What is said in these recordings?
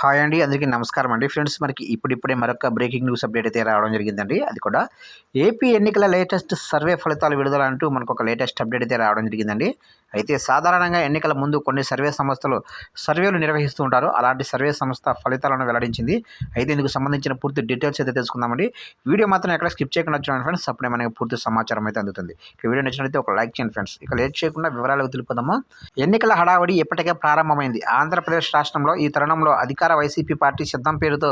Hi అండి అందరికీ నమస్కారం అండి. ఫ్రెండ్స్ మనకి ఇప్పుడిప్పుడే మరొక బ్రేకింగ్ న్యూస్ అప్డేట్ అయితే రావడం జరిగిందండి. అది కూడా ఏపీ ఎన్నికల లేటెస్ట్ సర్వే ఫలితాలు విడుదల అంటూ మనకు ఒక లేటెస్ట్ అప్డేట్ అయితే రావడం జరిగిందండి. అయితే సాధారణంగా ఎన్నికల ముందు కొన్ని సర్వే సంస్థలు సర్వేలు నిర్వహిస్తూ ఉంటారు. అలాంటి సర్వే సంస్థ ఫలితాలను వెల్లడించింది. అయితే ఇందుకు సంబంధించిన పూర్తి డీటెయిల్స్ అయితే తెలుసుకుందామండి. వీడియో మాత్రం ఎక్కడ స్కిప్ చేయకుండా చూడండి ఫ్రెండ్స్. అప్పుడే మనకి పూర్తి సమాచారం అయితే అందుతుంది. ఇక వీడియో నచ్చినట్లయితే ఒక లైక్ చేయండి ఫ్రెండ్స్. ఇక లేట్ చేయకుండా వివరాలకు తెలుపుదాము. ఎన్నికల హడావడి ఇప్పటికే ప్రారంభమైంది. ఆంధ్రప్రదేశ్ రాష్ట్రంలో ఈ తరుణంలో అధికార వైసీపీ పార్టీ సిద్ధం పేరుతో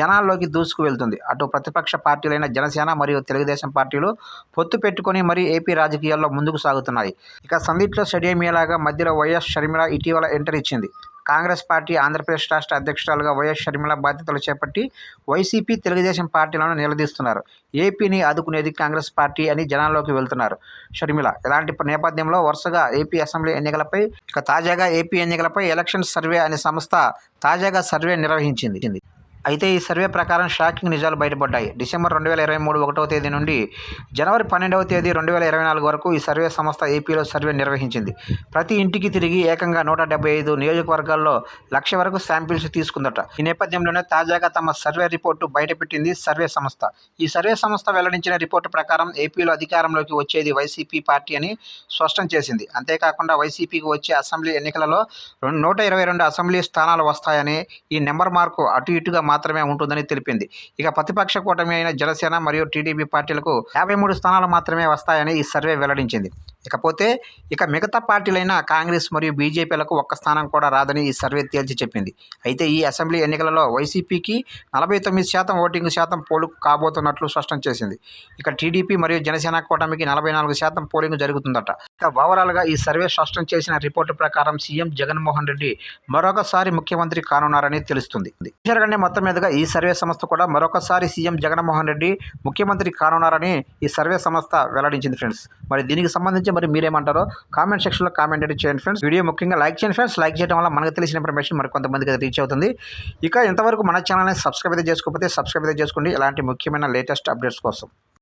జనాల్లోకి దూసుకు వెళ్తుంది. అటు ప్రతిపక్ష పార్టీలైన జనసేన మరియు తెలుగుదేశం పార్టీలు పొత్తు పెట్టుకొని మరీ ఏపీ రాజకీయాల్లో ముందుకు సాగుతున్నాయి. ఇక సందీప్లో స్టేడియంలాగా మధ్యలో వైఎస్ షర్మిల ఇటీవల ఎంటర్ ఇచ్చింది. కాంగ్రెస్ పార్టీ ఆంధ్రప్రదేశ్ రాష్ట్ర అధ్యక్షురాలుగా వైఎస్ షర్మిల బాధ్యతలు చేపట్టి వైసీపీ తెలుగుదేశం పార్టీలను నిలదీస్తున్నారు. ఏపీని ఆదుకునేది కాంగ్రెస్ పార్టీ అని జనాల్లోకి వెళ్తున్నారు. షర్మిల ఇలాంటి నేపథ్యంలో వరుసగా ఏపీ అసెంబ్లీ ఎన్నికలపై ఇక తాజాగా ఏపీ ఎన్నికలపై ఎలక్షన్ సర్వే అనే సంస్థ తాజాగా సర్వే నిర్వహించింది. అయితే ఈ సర్వే ప్రకారం షాకింగ్ నిజాలు బయటపడ్డాయి. డిసెంబర్ రెండు వేల ఇరవై మూడు ఒకటవ తేదీ నుండి జనవరి పన్నెండవ తేదీ రెండు వేల ఇరవై నాలుగు వరకు ఈ సర్వే సంస్థ ఏపీలో సర్వే నిర్వహించింది. ప్రతి ఇంటికి తిరిగి ఏకంగా నూట డెబ్బై ఐదు నియోజకవర్గాల్లో లక్ష వరకు శాంపిల్స్ తీసుకుందట. ఈ నేపథ్యంలోనే తాజాగా తమ సర్వే రిపోర్టు బయటపెట్టింది సర్వే సంస్థ. ఈ సర్వే సంస్థ వెల్లడించిన రిపోర్టు ప్రకారం ఏపీలో అధికారంలోకి వచ్చేది వైసీపీ పార్టీ అని స్పష్టం చేసింది. అంతేకాకుండా వైసీపీకి వచ్చే అసెంబ్లీ ఎన్నికలలో రెండు నూట ఇరవై రెండు అసెంబ్లీ స్థానాలు వస్తాయని ఈ నెంబర్ మార్కు అటు ఇటుగా మాత్రమే ఉంటుందని తెలిపింది. ఇక ప్రతిపక్ష కూటమి అయిన జనసేన మరియు టీడీపీ పార్టీలకు యాభై మూడు స్థానాలు మాత్రమే వస్తాయని ఈ సర్వే వెల్లడించింది. ఇకపోతే ఇక మిగతా పార్టీలైన కాంగ్రెస్ మరియు బీజేపీలకు ఒక్క స్థానం కూడా రాదని ఈ సర్వే తేల్చి చెప్పింది. అయితే ఈ అసెంబ్లీ ఎన్నికలలో వైసీపీకి నలభై తొమ్మిది శాతం ఓటింగ్ శాతం పోలింగ్ కాబోతున్నట్లు స్పష్టం చేసింది. ఇక టీడీపీ మరియు జనసేన కూటమికి నలభై నాలుగు శాతం పోలింగ్ జరుగుతుందట. ఇక ఓవరాల్గా ఈ సర్వే స్పష్టం చేసిన రిపోర్టు ప్రకారం సీఎం జగన్మోహన్ రెడ్డి మరొకసారి ముఖ్యమంత్రి కానున్నారని తెలుస్తుంది. జరగండి మొత్తం మీదుగా ఈ సర్వే సంస్థ కూడా మరొకసారి సీఎం జగన్మోహన్ రెడ్డి ముఖ్యమంత్రి కానున్నారని ఈ సర్వే సంస్థ వెల్లడించింది ఫ్రెండ్స్. మరి దీనికి సంబంధించి మరి మీరేమంటారో కామెంట్ సెక్షన్లో కామెంట్ అయితే చేయండి ఫ్రెండ్స్ వీడియో ముఖ్యంగా లైక్ చేయండి ఫ్రెండ్స్ లైక్ చేయడం వల్ల మనకు తెలిసిన ఇన్ఫర్మేషన్ మరి కొంతమందికి రీచ్ అవుతుంది. ఇక ఇంతవరకు మన ఛానల్ని సబ్స్క్రైబ్ అయితే చేసుకోకపోతే సబ్స్క్రైబ్ అయితే చేసుకోండి. ఇలాంటి ముఖ్యమైన లేటెస్ట్ అప్డేట్స్ కోసం.